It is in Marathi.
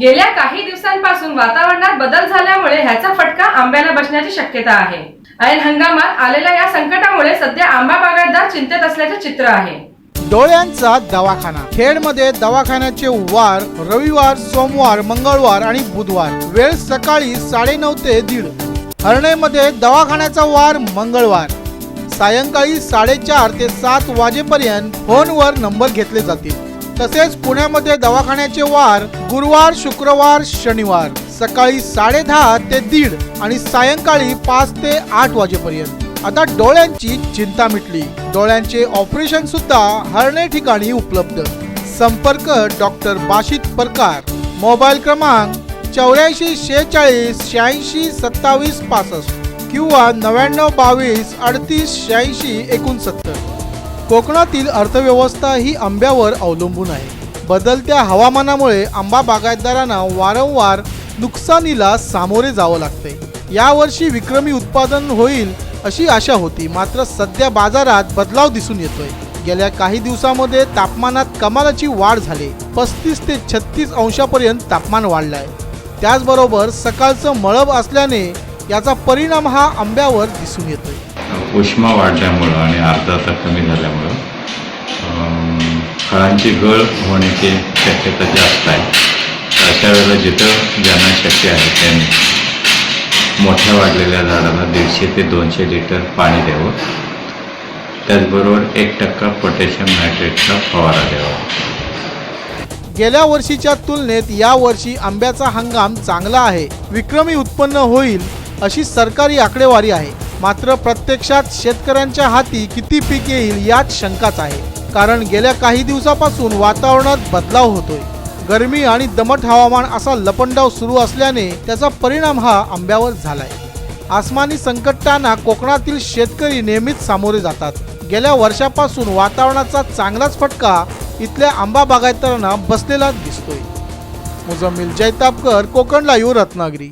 गेल्या काही दिवसांपासून वातावरणात बदल झाल्यामुळे ह्याचा फटका आंब्याला बसण्याची शक्यता आहे. ऐन हंगामात आलेल्या या संकटामुळे सध्या आंबा बागायतदार चिंतेत असल्याचे चित्र आहे. डोळ्यांचा दवाखाना. खेडमध्ये दवाखान्याचे वार रविवार सोमवार मंगळवार आणि बुधवार. वेळ सकाळी साडेनऊ ते दीड. हरणेमध्ये दवाखान्याचा वार मंगळवार. सायंकाळी साडेचार ते सात वाजेपर्यंत फोनवर नंबर घेतले जातील. तसेच पुण्यामध्ये दवाखान्याचे वार गुरुवार शुक्रवार शनिवार. सकाळी साडे दहा ते दीड आणि सायंकाळी पाच ते आठ वाजेपर्यंत. आता डोळ्यांची चिंता मिटली. डोळ्यांचे ऑपरेशन सुद्धा हरणे ठिकाणी उपलब्ध. संपर्क डॉक्टर बाशित परकार. मोबाईल क्रमांक चौऱ्याऐंशी शेहेचाळीस शहाऐंशी सत्तावीस पासष्ट किंवा नव्याण्णव बावीस अडतीस शहाऐंशी एकोणसत्तर. कोकणातील अर्थव्यवस्था ही आंब्यावर अवलंबून आहे. बदलत्या हवामानामुळे आंबा बागायतदारांना वारंवार नुकसानीला सामोरे जावं लागते यावर्षी विक्रमी उत्पादन होईल अशी आशा होती मात्र सध्या बाजारात बदलाव दिसून येतोय. गेल्या काही दिवसामध्ये तापमानात कमालाची वाढ झाली. पस्तीस ते छत्तीस अंशापर्यंत तापमान वाढलंय. त्याचबरोबर सकाळचं मळब असल्याने याचा परिणाम हा आंब्यावर दिसून येतोय. उष्मा वाढल्यामुळं आणि आर्द्रता कमी झाल्यामुळं फळांची गळ होण्याची शक्यता जास्त आहे. अशा वेळेला जिथं ज्यांना शक्य आहे त्यांनी मोठ्या वाढलेल्या झाडाला दीडशे ते दोनशे लिटर पाणी द्यावं. त्याचबरोबर एक टक्का पोटॅशियम नायट्रेटचा फवारा द्यावा. गेल्या वर्षीच्या तुलनेत या वर्षी आंब्याचा हंगाम चांगला आहे. विक्रमी उत्पन्न होईल अशी सरकारी आकडेवारी आहे. मात्र प्रत्यक्षात शेतकऱ्यांच्या हाती किती पीक येईल यात शंकाच आहे. कारण गेल्या काही दिवसापासून वातावरणात बदलाव होतोय. गरमी आणि दमट हवामान असा लपंडाव सुरू असल्याने त्याचा परिणाम हा आंब्यावर झालाय. आसमानी संकटांना कोकणातील शेतकरी नेहमीच सामोरे जातात. गेल्या वर्षापासून वातावरणाचा चांगलाच फटका इथल्या आंबा बागायतदारांना बसलेला दिसतोय. मुजम्मिल जैतापकर कोकण लाईव्ह रत्नागिरी